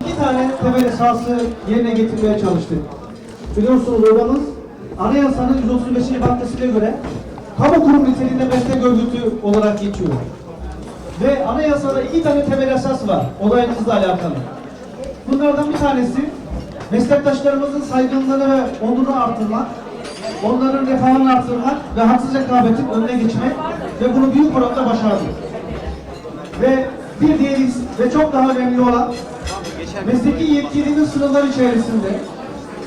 İki tane temel esası yerine getirmeye çalıştık. Biliyorsunuz odamız anayasanın 135. maddesine göre kamu kurum niteliğinde meslek örgütü olarak geçiyor. Ve anayasada iki tane temel esas var olayınızla alakalı. Bunlardan bir tanesi meslektaşlarımızın saygınlığını ve onurunu artırmak, onların refahını artırmak ve haksız rekabetin önüne geçmek ve bunu büyük oranda başardık. Ve bir diğeri ve çok daha önemli olan mesleki yetkilinin sınırları içerisinde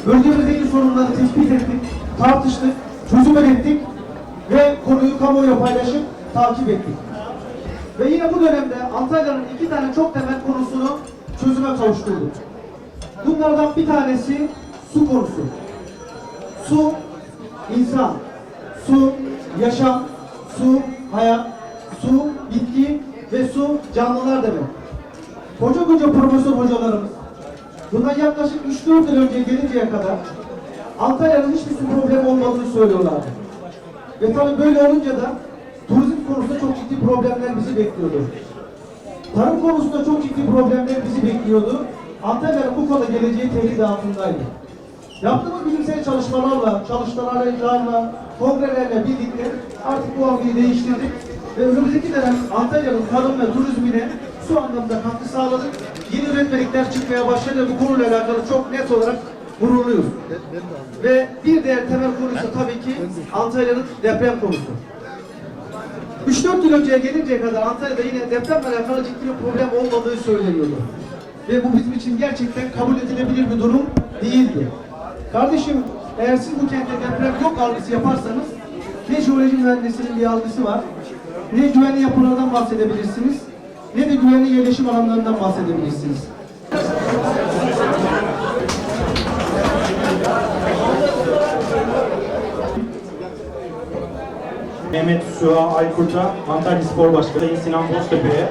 bölgemizdeki sorunları tespit ettik, tartıştık, çözüm ürettik ve konuyu kamuoyuyla paylaşıp takip ettik. Ve yine bu dönemde Antalya'nın iki tane çok temel konusunu çözüme kavuşturduk. Bunlardan bir tanesi su konusu. Su, insan. Su, yaşam. Su, hayat. Su, bitki ve su, canlılar demek. Koca koca profesör hocalarımız bundan yaklaşık 3-4 yıl önce gelinceye kadar Antalya'nın hiçbir su problemi olmadığını söylüyorlardı. Ve tabii böyle olunca da turizm konusunda çok ciddi problemler bizi bekliyordu. Tarım konusunda çok ciddi problemler bizi bekliyordu. Antalya'nın bu konuda geleceği tehdit altındaydı. Yaptığımız bilimsel çalışmalarla, çalışmalarla, kongrelerle birlikte artık bu algıyı değiştirdik ve önümüzdeki dönem Antalya'nın tarım ve turizmine su anlamda katkı sağladık. Yeni üretmelikler çıkmaya başladı bu konuyla alakalı çok net olarak gururluyuz. Ve bir diğer temel konu ise tabii ki Antalya'nın deprem konusu. 3-4 yıl önceye gelinceye kadar Antalya'da yine depremle alakalı ciddi bir problem olmadığı söyleniyordu. Ve bu bizim için gerçekten kabul edilebilir bir durum değildi. Kardeşim eğer siz bu kentte deprem yok algısı yaparsanız ne jeoloji mühendisinin bir algısı var, ne güvenli yapılardan bahsedebilirsiniz, ne de güvenli yerleşim alanlarından bahsedebilirsiniz. Mehmet Suha Aykurt'a, Antalya Spor Başkanı Sinan Boztepe'ye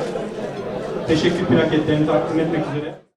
teşekkür plaketlerini takdim etmek üzere.